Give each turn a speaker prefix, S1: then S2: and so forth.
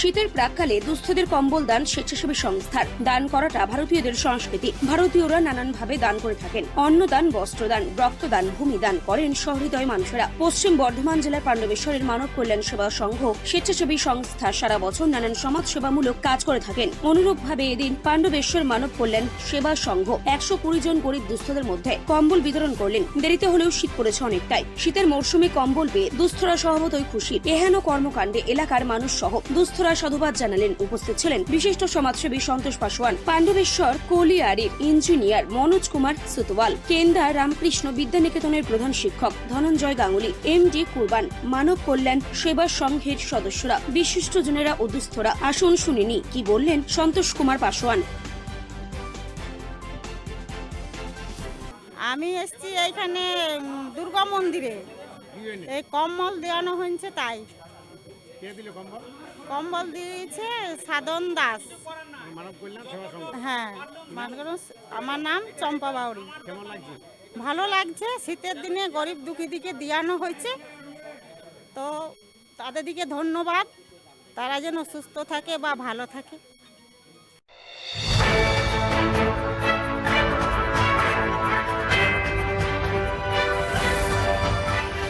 S1: শীতের প্রাককালে দুস্থদের কম্বল দান স্বেচ্ছাসেবী সংস্থার। দান করাটা ভারতীয়দের সংস্কৃতি। ভারতীয়রা নানানভাবে দান করে থাকেন। অন্নদান, বস্ত্রদান, রক্তদান ভূমি দান করেন সহৃদয় মানুষেরা। পশ্চিম বর্ধমান জেলার পাণ্ডবেশ্বরের মানব কল্যাণ সেবা সংঘ, স্বেচ্ছাসেবী সংস্থা সারা বছর নানান সমাজ সেবামূলক কাজ করে থাকেন। অনুরূপভাবে এদিন পাণ্ডবেশ্বর মানব কল্যাণ সেবা সংঘ একশো কুড়ি জন গরিব দুস্থদের মধ্যে কম্বল বিতরণ করলেন। দেরিতে হলেও শীত পড়েছে অনেকটাই। শীতের মরশুমে কম্বল পেয়ে দুস্থরা সহমতই খুশি। এহেন কর্মকাণ্ডে এলাকার মানুষ সহ দুস্থরা সাধুবাদ জানালেন, উপস্থিত ছিলেন বিশিষ্ট সমাজসেবী সন্তোষ পাসওয়ান পাণ্ডবেশ্বর কোলিয়ারির ইঞ্জিনিয়ার মনোজ কুমার সুতওয়াল কেন্দা রামকৃষ্ণ বিদ্যানিকেতনের প্রধান শিক্ষক ধনঞ্জয় গাঙ্গুলি এম ডি কুরবান, মানব কল্যাণ সেবা সংঘের সদস্যরা বিশিষ্টজনেরা ও দুস্থরা আসুন শুনিনি কি বললেন সন্তোষ কুমার পাসওয়ান
S2: আমি এসছি এইখানে দুর্গা মন্দিরে। এই কম্বল দেওয়ানো হয়েছে তাই।
S3: কম্বল?
S2: দিয়েছে সাধন দাস। হ্যাঁ আমার নাম চম্পা বাউরি ভালো লাগছে শীতের দিনে গরিব দুঃখীদিকে দিয়ানো হয়েছে। তো তাদের দিকে ধন্যবাদ তারা যেন সুস্থ থাকে বা ভালো থাকে।